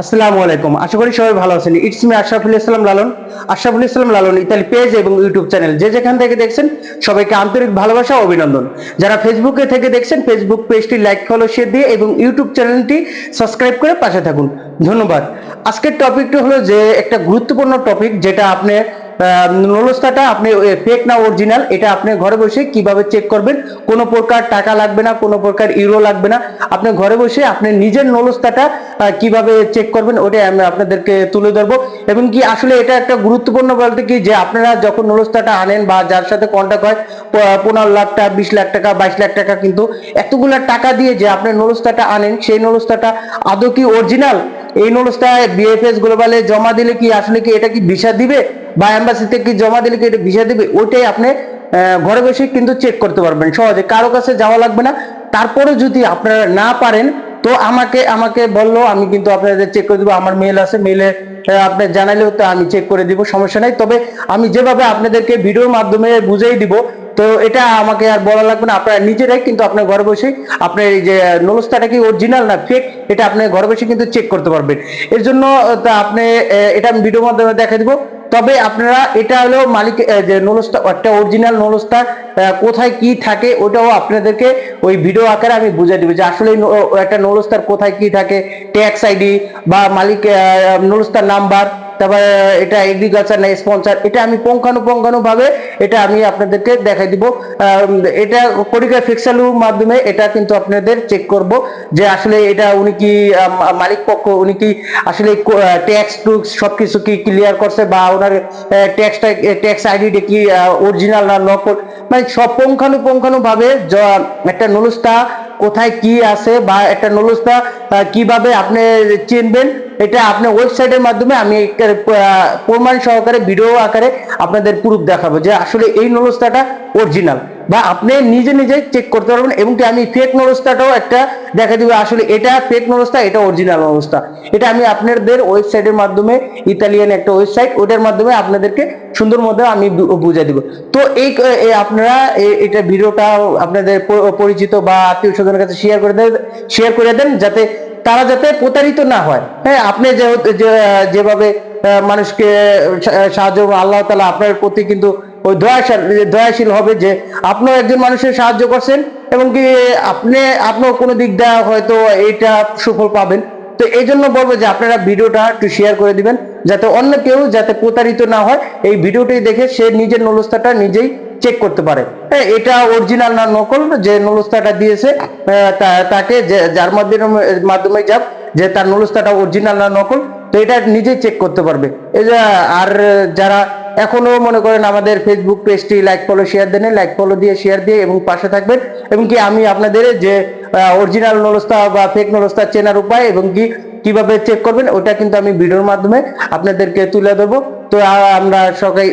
আসসালামু আলাইকুম। আশা করি সবাই ভালো আছেন। It's me Ashraful Islam Lalon. Ashraful Islam Lalon Italy page এবং ইউটিউব চ্যানেল যে যেখান থেকে দেখছেন, সবাইকে আন্তরিক ভালোবাসা অভিনন্দন। যারা ফেসবুকে থেকে দেখছেন ফেসবুক পেজটি লাইক ফলো শেয়ার দিয়ে এবং ইউটিউব চ্যানেলটি সাবস্ক্রাইব করে পাশে থাকুন। ধন্যবাদ। আজকের টপিকটা হলো যে একটা গুরুত্বপূর্ণ টপিক যেটা আপনি নলস্তাটা আপনি ফেক না অরিজিনাল এটা আপনি ঘরে বসে কীভাবে চেক করবেন? কোনো প্রকার টাকা লাগবে না, কোনো প্রকার ইউরো লাগবে না। আপনি ঘরে বসে আপনি নিজের নলস্তাটা কীভাবে চেক করবেন, ওটাই আমি আপনাদেরকে তুলে ধরবো। এবং কি আসলে এটা একটা গুরুত্বপূর্ণ বলতে কি, যে আপনারা যখন নলস্তাটা আনেন বা যার সাথে কন্ট্যাক্ট হয় পনেরো লাখ টাকা, বিশ লাখ টাকা, বাইশ লাখ টাকা কিন্তু এতগুলা টাকা দিয়ে যে আপনি নলস্তাটা আনেন, সেই নলস্তাটা আদৌ কি অরিজিনাল এই নলসটা বিএফএস গ্লোবালে জমা দিলে কি আসলে কি এটা কি ভিসা দিবে? বা এম্বাসিতে কি জমা দিলে কি এটা ভিসা দিবে? ওইটাই আপনি ঘরে বসে কিন্তু চেক করতে পারবেন সহজে। কারও কাছে যাওয়া লাগবে না। তারপরে যদি আপনারা না পারেন, তো আমাকে আমাকে বলল, আমি কিন্তু আপনাদের চেক করে দিব। আমার মেল আছে মেলে আপনি জানালেও তো আমি চেক করে দিব, সমস্যা নাই। তবে আমি যেভাবে আপনাদেরকে ভিডিওর মাধ্যমে বুঝিয়ে দিব তো এটা আমাকে আর বলা লাগবে না, আপনারা নিজেরাই কিন্তু আপনার ঘরে বসে আপনার এই যে নলস্তাটা কি অরিজিনাল না ফেক এটা আপনি ঘরে বসে কিন্তু চেক করতে পারবেন। এর জন্য আপনি এটা আমি ভিডিওর মাধ্যমে দেখা দিব। তবে আপনারা, এটা হলো মালিক যে নলস্তা, একটা অরিজিনাল নলস্তা কোথায় কি থাকে, ওটাও আপনাদেরকে ওই ভিডিও আকারে আমি বুঝিয়ে দিব যে আসলে একটা নলস্তার কোথায় কি থাকে ট্যাক্স আইডি বা মালিক নলস্তার নাম্বার তারপরে এটা এগ্রিকালচার না স্পন্সর এটা আমি পুঙ্খানুপুঙ্খানু ভাবে এটা আমি আপনাদেরকে দেখাই দিব। এটা পরীক্ষা ফিক্সালুর মাধ্যমে এটা কিন্তু আপনাদের চেক করব যে আসলে এটা উনি কি মালিক পক্ষ, উনি কি আসলে ট্যাক্স টুক্স সবকিছু কি ক্লিয়ার করছে বা ওনার ট্যাক্সটা ট্যাক্স আইডিটা কি অরিজিনাল না নকল মানে সব পুঙ্খানুপুঙ্খানু ভাবে একটা নুলুস্তা কোথায় কি আছে বা একটা নলস্তা কীভাবে আপনি চিনবেন এটা আপনার ওয়েবসাইটের মাধ্যমে আমি একটা, প্রমাণ সহকারে ভিডিও আকারে আপনাদের প্রুফ দেখাবো যে আসলে এই নলস্তাটা অরিজিনাল বা আপনি নিজে নিজে চেক করতে পারবেন এবং কি আমি ফেক নলস্তাটাও একটা দেখা দিব আসলে এটা ফেক নলস্তা এটা অরিজিনাল নলস্তা। এটা আমি আপনাদের ওয়েবসাইটের মাধ্যমে ইতালিয়ান একটা ওয়েবসাইট ওটার মাধ্যমে আপনাদেরকে সুন্দর মধ্যে আমি বু- বুঝিয়ে দিব। তো এই আপনারা এটা ভিডিওটা আপনাদের পরিচিত বা আত্মীয় স্বজনের কাছে শেয়ার করে দেন শেয়ার করে দেন যাতে তারা যাতে প্রতারিত না হয়। হ্যাঁ আপনি যেভাবে মানুষকে সাহায্য আল্লাহ তালা আপনার প্রতি কিন্তু ওই দয়াশীল দয়াশীল হবে যে আপনিও একজন মানুষের সাহায্য করছেন এবং কি আপনি আপনার কোনো দিক দেওয়া হয়তো এইটা সুফল পাবেন। তো এই জন্য বলব যে আপনারা ভিডিওটা একটু শেয়ার করে দিবেন, যাতে অন্য কেউ যাতে প্রতারিত না হয়। এই ভিডিওটি দেখে সে নিজের নলস্তাটা নিজেই চেক করতে পারে। হ্যাঁ, এটা অরিজিনাল না নকল যে নলস্তাটা দিয়েছে তাকে যার মাধ্যমে মাধ্যমে যাক যে তার নলস্তাটা অরিজিনাল না নকল তো এটা নিজেই চেক করতে পারবে। এই যে আর যারা এখনও মনে করেন আমাদের ফেসবুক পেজটি লাইক ফলো শেয়ার দেন লাইক ফলো দিয়ে শেয়ার দিয়ে এবং পাশে থাকবেন এবং কি আমি আপনাদের যে অরিজিনাল নলস্তা বা ফেক নলস্তা চেনার উপায় এবং কি কীভাবে চেক করবেন ওটা কিন্তু আমি ভিডিওর মাধ্যমে আপনাদেরকে তুলে দেবো তো আমরা সবাই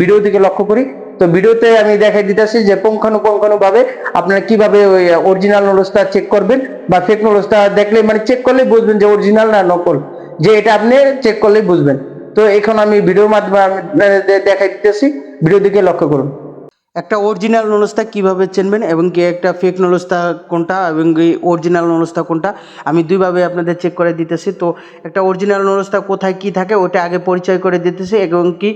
ভিডিও দিকে লক্ষ্য করি। তো ভিডিওতে আমি দেখাই দিতেছি যে পুঙ্খানুপুঙ্খানু ভাবে আপনারা কীভাবে ওই অরিজিনাল নলস্তা চেক করবেন বা ফেক নলস্তা দেখলে মানে চেক করলে বুঝবেন যে অরিজিনাল না নকল। যে এটা আপনি চেক করলেই বুঝবেন। তো এখন আমি ভিডিওর মাধ্যমে আমি দেখাই দিতেছি। ভিডিও দিকে লক্ষ্য করুন। একটা অরিজিনাল নলস্তা কীভাবে চিনবেন এবং কি একটা ফেক নলস্তা কোনটা এবং কি অরিজিনাল নলস্তা কোনটা, আমি দুইভাবে আপনাদের চেক করে দিতেছি। তো একটা অরিজিনাল নলস্তা কোথায় কি থাকে ওটা আগে পরিচয় করে দিতেছি এবং কি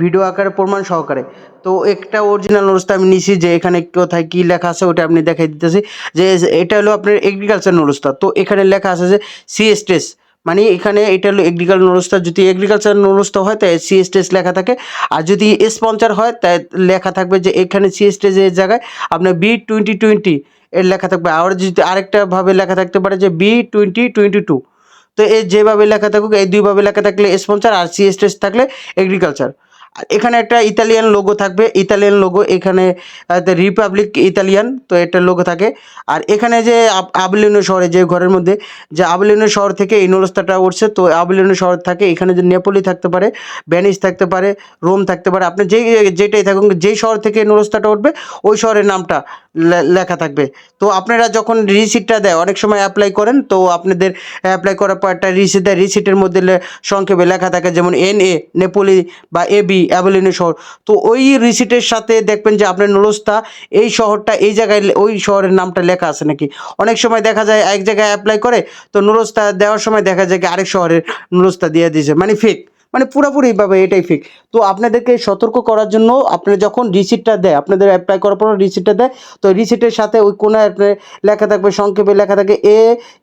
ভিডিও আকারে প্রমাণ সহকারে। তো একটা অরিজিনাল নলস্তা আমি নিছি যে এখানে কোথায় কি লেখা আছে ওটা আপনি দেখাই দিতেছি। যে এটা হলো আপনার এগ্রিকালচার নলস্তা তো এখানে লেখা আছে যে সি সিএসটেস মানে এখানে এটা হলো এগ্রিকালচার নলস্তা। যদি এগ্রিকালচার নলস্তা হয়, তাই সিএসটেস লেখা থাকে। আর যদি স্পন্সর হয়, তাই লেখা থাকবে যে এখানে সি এস টেজের জায়গায় আপনার বি টোয়েন্টি টোয়েন্টি এর লেখা থাকবে। আর যদি আরেকটাভাবে লেখা থাকতে পারে যে বি টোয়েন্টি টোয়েন্টি টু তো এই যেভাবে লেখা থাকুক, এই দুইভাবে লেখা থাকলে স্পন্সর আর সি এস থাকলে এগ্রিকালচার এখানে একটা ইতালিয়ান লোগো থাকবে। ইতালিয়ান লোগো এখানে রিপাবলিক ইতালিয়ান তো এটা লোগো থাকে। আর এখানে যে আব- আবলিনো শহরে, যে ঘরের মধ্যে, যে আবলিনো শহর থেকে এই নলস্তাটা উঠছে, তো আবলিনো শহর থাকে। এখানে যে নেপোলি থাকতে পারে ভ্যানিস থাকতে পারে রোম থাকতে পারে, আপনি যেই, যেটাই থাকুন, যেই শহর থেকে নলস্তাটা উঠবে, ওই শহরের নামটা লেখা থাকবে। তো আপনারা যখন রিসিটটা দেয়, অনেক সময় অ্যাপ্লাই করেন, তো আপনাদের অ্যাপ্লাই করার পর একটা রিসিট দেয় রিসিটের মধ্যে সংক্ষেপে লেখা থাকে, যেমন এন এ নেপোলি বা এ বি অ্যাভেলিনো শহর। তো ওই রিসিটের সাথে দেখবেন যে আপনার নুলস্তা এই শহরটা, এই জায়গায় ওই শহরের নামটা লেখা আছে নাকি? অনেক সময় দেখা যায় এক জায়গায় অ্যাপ্লাই করে, তো নুলস্তা দেওয়ার সময় দেখা যায় আরেক শহরের নুলস্তা দিয়ে দিয়েছে। মানে ফেক মানে পুরোপুরিভাবে এটাই ফিক তো আপনাদেরকে সতর্ক করার জন্য আপনার যখন রিসিটটা দেয়, আপনাদের অ্যাপ্লাই করার পর রিসিটটা দেয়, তো রিসিটের সাথে ওই কোনো লেখা থাকবে, সংক্ষেপে লেখা থাকে এ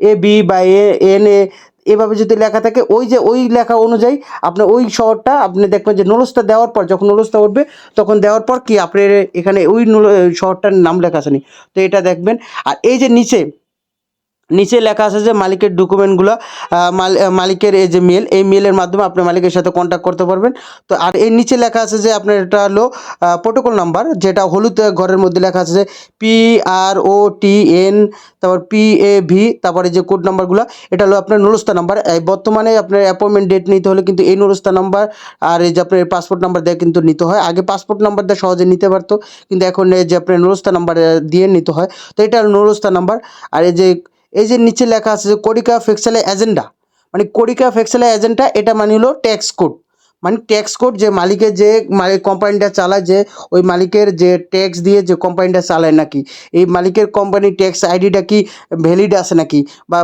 এ বি বা এ এন এ এভাবে যদি লেখা থাকে, ওই যে ওই লেখা অনুযায়ী আপনি ওই শহরটা আপনি দেখবেন যে নুলস্তা দেওয়ার পর, যখন নলসটা উঠবে, তখন দেওয়ার পর কি আপনার এখানে ওই শহরটার নাম লেখা আসেনি তো এটা দেখবেন। আর এই যে নিচে নিচে লেখা আছে যে মালিকের ডকুমেন্টগুলো মালিকের এই যে মেল এই মেলের মাধ্যমে আপনি মালিকের সাথে কন্ট্যাক্ট করতে পারবেন। তো আর এর নিচে লেখা আছে যে আপনার এটা হলো প্রোটোকল নাম্বার যেটা হলুদ ঘরের মধ্যে লেখা আছে যে P R O T N তারপর পি এ ভি তারপরে যে কোড নাম্বারগুলো এটা হলো আপনার নুরস্তা নাম্বার বর্তমানে আপনার অ্যাপয়েন্টমেন্ট ডেট নিতে হলে কিন্তু এই নুরস্তা নাম্বার আর এই যে আপনার পাসপোর্ট নাম্বার দিয়ে কিন্তু নিতে হয়। আগে পাসপোর্ট নাম্বার দিয়ে সহজে নিতে পারতো, কিন্তু এখন এই যে আপনার নুরস্তা নাম্বার দিয়ে নিতে হয়। তো এটা হলো নুরস্তা নাম্বার আর এই যে এই যে নিচে লেখা আছে যে কোরিকা ফেক্সালে এজেন্ডা। মানে কোরিকা ফেক্সালে এজেন্ডা, এটা মানে হলো ট্যাক্স কোড মানে ট্যাক্স কোড যে মালিকের যে কোম্পানিটা চালায় যে, ওই মালিকের যে ট্যাক্স দিয়ে যে কোম্পানিটা চালায় নাকি, এই মালিকের কোম্পানির ট্যাক্স আইডিটা কি ভ্যালিড আছে নাকি, বা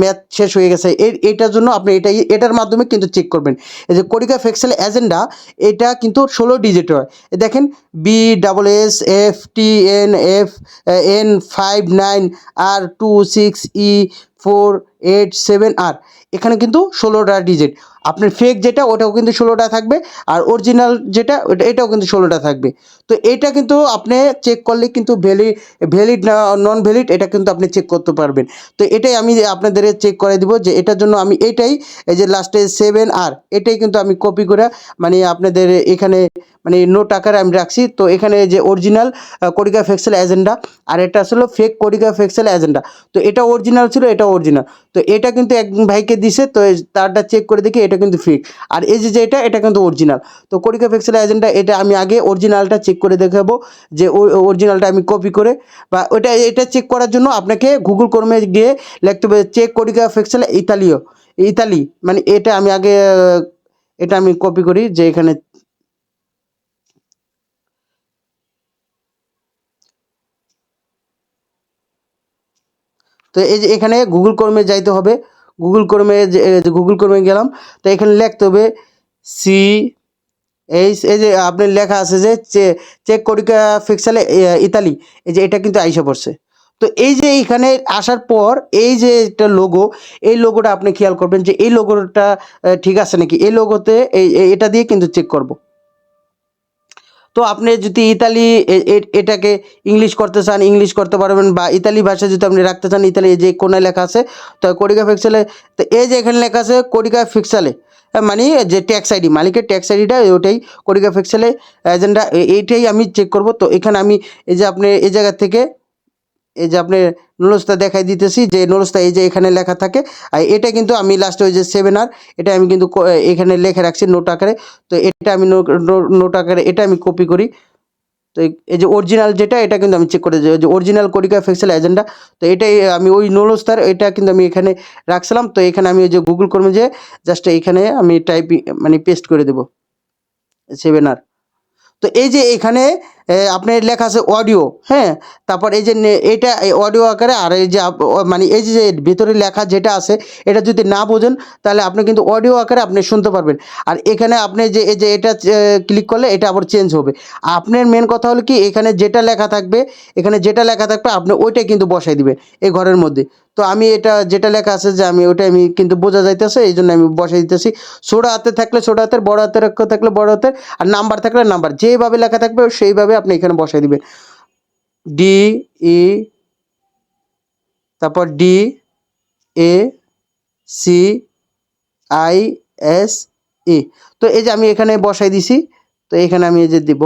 ম্যাথ শেষ হয়ে গেছে এটার জন্য আপনি এটাই এটার মাধ্যমে কিন্তু চেক করবেন। এই যে কোরিকা ফেক্সাল এজেন্ডা এটা কিন্তু ষোলো ডিজিট হয়। দেখেন B double S F T N F N five nine R two six E four eight seven R. এখানে কিন্তু ষোলোটা ডিজিট আপনার ফেক যেটা, ওটাও কিন্তু ষোলোটা থাকবে আর অরিজিনাল যেটা, ওটা এটাও কিন্তু ষোলোটা থাকবে। তো এটা কিন্তু আপনি চেক করলে কিন্তু ভ্যালি ভ্যালিড না নন ভ্যালিড এটা কিন্তু আপনি চেক করতে পারবেন। তো এটাই আমি আপনাদের চেক করে দিব যে এটার জন্য আমি এটাই এই যে লাস্টে সেভেন আর, এটাই কিন্তু আমি কপি করে মানে আপনাদের এখানে মানে নোট আকারে আমি রাখছি। তো এখানে যে অরিজিনাল কোরিকা ফেক্সেল এজেন্ডা আর এটা আসলে ফেক কোরিকা ফেক্সেল এজেন্ডা তো এটা অরিজিনাল ছিল, এটা অরিজিনাল তো এটা কিন্তু এক ভাইকে দিছে, তো তারটা চেক করে দেখি এটা কিন্তু ফেক আর এই যে যেটা, এটা কিন্তু অরিজিনাল তো কোরিকা ফেক্সেল এজেন্টটা এটা আমি আগে অরিজিনালটা চেক করে দেখাবো, যে অরিজিনালটা আমি কপি করে, বা ওটা এটা চেক করার জন্য আপনাকে গুগল কর্মে গিয়ে লিখতে হবে চেক কোরিকা ফেক্সেল ইতালিও ইতালি মানে এটা আমি আগে, এটা আমি কপি করি, যে এখানে তো এই যে এখানে গুগল কর্মে যাইতে হবে। গুগল কর্মে গুগল কর্মে গেলাম। তো এখানে লিখতে হবে সি এই এই যে আপনি লেখা আছে যে চেক করিকা ফিক্সালে ইতালি। এই যে এটা কিন্তু আইসা পড়ছে। তো এই যে এখানে আসার পর এই যে একটা লোগো এই লোগোটা আপনি খেয়াল করবেন যে এই লোগোটা ঠিক আছে নাকি? এই লোগোতে এই- এটা দিয়ে কিন্তু চেক করব। তো আপনি যদি ইতালি এটাকে ইংলিশ করতে চান ইংলিশ করতে পারবেন বা ইতালি ভাষা যদি আপনি রাখতে চান, ইতালি যে কোনায় লেখা আছে, তো কোরিকা ফিক্সালে, তো এই যে এখানে লেখা আছে কোরিকা ফিক্সালে মানে যে ট্যাক্স আইডি, মালিকের ট্যাক্স আইডিটা ওটাই কোরিকা ফিক্সালে, এজেন্ডা এইটাই আমি চেক করব। তো এখানে আমি, এই যে আপনি এই জায়গা থেকে এই যে আপনি নুলস্তা দেখাই দিতেছি, যে নুলস্তা এই যে এখানে লেখা থাকে, আর এটা কিন্তু আমি লাস্টে ওই যে সেভেন আর, এটা আমি কিন্তু এখানে লিখে রাখছি নোট আকারে। তো এটা আমি নোট আকারে, এটা আমি কপি করি। তো এই- যে অরিজিনাল যেটা, এটা কিন্তু আমি চেক করে। যে অরিজিনাল কোরিকা ফেক্সেল এজেন্ডা তো এটাই আমি ওই নুলস্তার এটা কিন্তু আমি এখানে রাখছিলাম। তো এখানে আমি ওই যে গুগল কর্মে যে জাস্ট এখানে আমি টাইপিং মানে পেস্ট করে দেবো। Seven R. তো এই যে এখানে আপনার লেখা আছে অডিও হ্যাঁ? তারপর এই যে এটা অডিও আকারে আর এই যে মানে এই যে ভিতরে লেখা যেটা আছে, এটা যদি না বোঝেন, তাহলে আপনি কিন্তু অডিও আকারে আপনি শুনতে পারবেন। আর এখানে আপনি যে, এই যে এটা ক্লিক করলে এটা আবার চেঞ্জ হবে। আপনার মেন কথা হলো কি, এখানে যেটা লেখা থাকবে, এখানে যেটা লেখা থাকবে, আপনি ওইটাই কিন্তু বসাই দিবেন এই ঘরের মধ্যে। তো আমি এটা, যেটা লেখা আছে যে, আমি ওটা আমি কিন্তু বোঝা যাইতেছে, এই জন্য আমি বসাই দিতেছি। ছোটো হাতে থাকলে ছোটো হাতের, বড় হাতের অক্ষর থাকলে বড় হাতের, আর নাম্বার থাকলে নাম্বার। যেভাবে লেখা থাকবে, সেইভাবে আপনি এখানে বসাই দিবেন। ডি ই তারপর D A C I S E তো এই যে আমি এখানে বসাই দিছি, তো এখানে আমি এই যে দিব।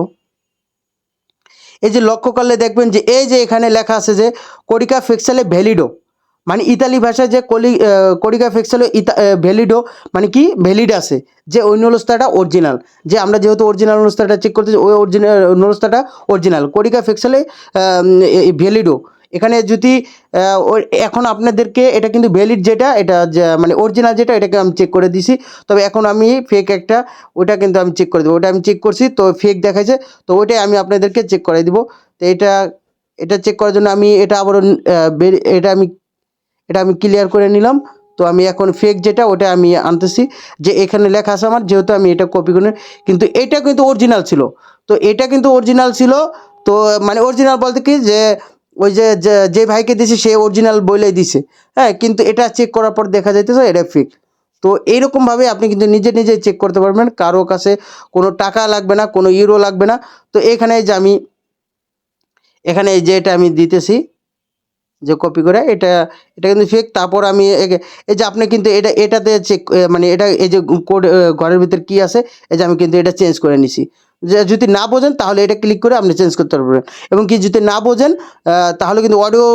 এই যে লক্ষ্য করলে দেখবেন যে এই যে এখানে লেখা আছে যে কোডিকা ফিক্সেলে ভ্যালিডো মানে ইতালি ভাষায় যে কলি কোরিকা ফিক্সালে ইতা ভ্যালিডো মানে কি? ভ্যালিড আছে। যে ওই নলস্তাটা অরিজিনাল যে আমরা যেহেতু অরিজিনাল নলস্তাটা চেক করতেছি, ওই অরিজিনাল নলস্তাটা অরিজিনাল কোরিকা ফিক্সালে ভ্যালিডো। এখানে যদি এখন আপনাদেরকে এটা কিন্তু ভ্যালিড যেটা, এটা মানে অরিজিনাল যেটা, এটাকে আমি চেক করে দিছি। তবে এখন আমি ফেক একটা, ওটা কিন্তু আমি চেক করে দেবো। ওটা আমি চেক করছি, তো ফেক দেখাইছে। তো ওইটাই আমি আপনাদেরকে চেক করে দিব। তো এটা এটা চেক করার জন্য আমি, এটা আবারও এটা আমি এটা আমি ক্লিয়ার করে নিলাম। তো আমি এখন ফেক যেটা, ওটা আমি আনতেছি। যে এখানে লেখা আছে আমার, যেহেতু আমি এটা কপি করে কিন্তু এটা কিন্তু অরিজিনাল ছিল। তো এটা কিন্তু অরিজিনাল ছিল। তো মানে অরিজিনাল বলতে কি যে, ওই যে, যে- ভাইকে দিছে সে অরিজিনাল বলেই দিছে। হ্যাঁ কিন্তু এটা চেক করার পর দেখা যাইতেছে এটা ফেক তো এইরকমভাবে আপনি কিন্তু নিজে নিজে চেক করতে পারবেন। কারও কাছে কোনো টাকা লাগবে না, কোনো ইউরো লাগবে না। তো এখানে যে আমি, এখানে যে এটা আমি দিতেছি। যে কপি করে, এটা এটা কিন্তু ফেক তারপর আমি এই যে আপনি কিন্তু এটা, এটাতে চেক মানে এটা, এই যে কোড ঘরের ভিতর কি আছে, এই যে আমি কিন্তু এটা চেঞ্জ করে নিছি। যে যদি না বোঝেন, তাহলে এটা ক্লিক করে আপনি চেঞ্জ করতে পারবেন। এবং কি যদি না বোঝেন তাহলে কিন্তু অডিও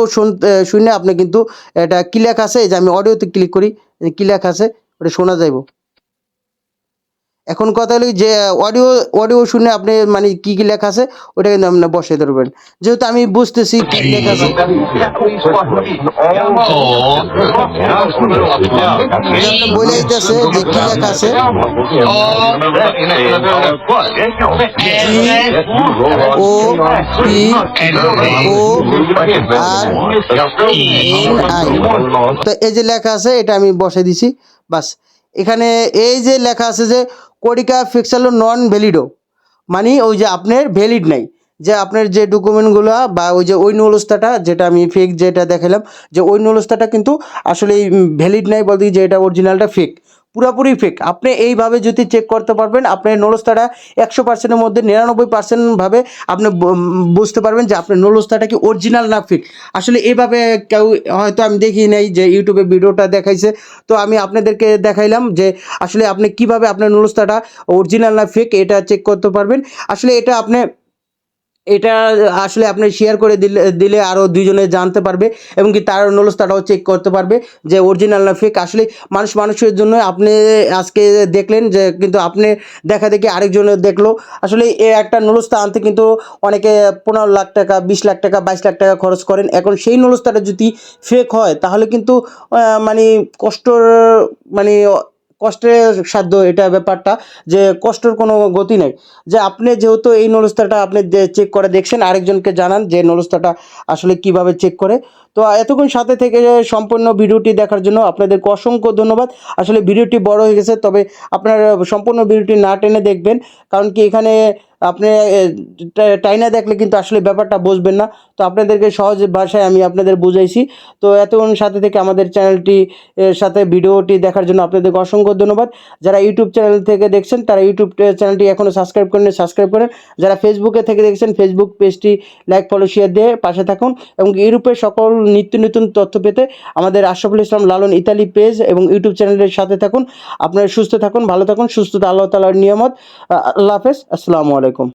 শুনে আপনি কিন্তু এটা কি লেখা আছে, এই যে আমি অডিওতে ক্লিক করি এই যে কি লেখা আছে, ওটা শোনা যাইব। এখন কথা হলো যে অডিও অডিও শুনে আপনি মানে কি কি লেখা আছে ওটা কিন্তু আপনি বসে ধরবেন। যেহেতু আমি বুঝতেছি কি লেখা আছে। বলে দিতেছে যে কি লেখা আছে। ও পি ও আর তো এই যে লেখা আছে এটা আমি বসে দিছি। বাস। এখানে এই যে লেখা আছে যে কোডিকা ফিক্সালো নন ভ্যালিডো মানে ওই যে আপনার ভ্যালিড নাই। যে আপনার যে ডকুমেন্টগুলো বা ওই যে ওই নলস্তাটা, যেটা আমি ফেক যেটা দেখালাম, যে ওই নলস্তাটা কিন্তু আসলে ভ্যালিড নাই বলতে যে এটা অরিজিনালটা ফেক পুরাপুরি ফেক আপনি এইভাবে যদি চেক করতে পারবেন, আপনার নলস্তাটা একশো পার্সেন্টের মধ্যে, নিরানব্বই পার্সেন্টভাবে আপনি বুঝতে পারবেন যে আপনার নলস্তাটা কি অরিজিনাল না ফেক আসলে এইভাবে কেউ হয়তো আমি দেখি নাই যে ইউটিউবে ভিডিওটা দেখাইছে। তো আমি আপনাদেরকে দেখাইলাম যে আসলে আপনি কীভাবে আপনার নলস্তাটা অরিজিনাল না ফেক এটা চেক করতে পারবেন। আসলে এটা আপনি এটা আসলে আপনি শেয়ার করে দিলে দিলে আরও দুইজনে জানতে পারবে এবং কি তার নলস্তাটাও চেক করতে পারবে যে অরিজিনাল না ফেক আসলে মানুষ মানুষের জন্য আপনি আজকে দেখলেন যে কিন্তু আপনি দেখা দেখি আরেকজনে দেখল। আসলে এ একটা নলস্তা আনতে কিন্তু অনেকে পনেরো লাখ টাকা, বিশ লাখ টাকা, বাইশ লাখ টাকা খরচ করেন। এখন সেই নলস্তাটা যদি ফেক হয়, তাহলে কিন্তু মানে কষ্টর মানে কষ্টের সাধ্য, এটা ব্যাপারটা, যে কষ্টের কোনো গতি নেই। যে আপনি যেহেতু এই নলস্তাটা আপনি চেক করে দেখছেন, আরেকজনকে জানান যে নলস্তাটা আসলে কীভাবে চেক করে। তো এতক্ষণ সাথে থেকে সম্পূর্ণ ভিডিওটি দেখার জন্য আপনাদেরকে অসংখ্য ধন্যবাদ। আসলে ভিডিওটি বড় হয়ে গেছে, তবে আপনারা সম্পূর্ণ ভিডিওটি না টেনে দেখবেন, কারণ কি এখানে আপনি টাইনা দেখলে কিন্তু আসলে ব্যাপারটা বুঝবেন না। তো আপনাদেরকে সহজ ভাষায় আমি আপনাদের বুঝাইছি। তো এতক্ষণ সাথে থেকে আমাদের চ্যানেলটি সাথে ভিডিওটি দেখার জন্য আপনাদেরকে অসংখ্য ধন্যবাদ। যারা ইউটিউব চ্যানেল থেকে দেখছেন, তারা ইউটিউব চ্যানেলটি এখনও সাবস্ক্রাইব করেন সাবস্ক্রাইব করেন। যারা ফেসবুকে থেকে দেখছেন ফেসবুক পেজটি লাইক ফলো শেয়ার দিয়ে পাশে থাকুন এবং ইউরোপের সকল নিত্য নতুন তথ্য পেতে আমাদের আশরাফুল ইসলাম লালন ইতালি পেজ এবং ইউটিউব চ্যানেলের সাথে থাকুন। আপনারা সুস্থ থাকুন, ভালো থাকুন, সুস্থতা আল্লাহ তালার নিয়ামত। আল্লাহ হাফেজ, আসসালামু আলাইকুম।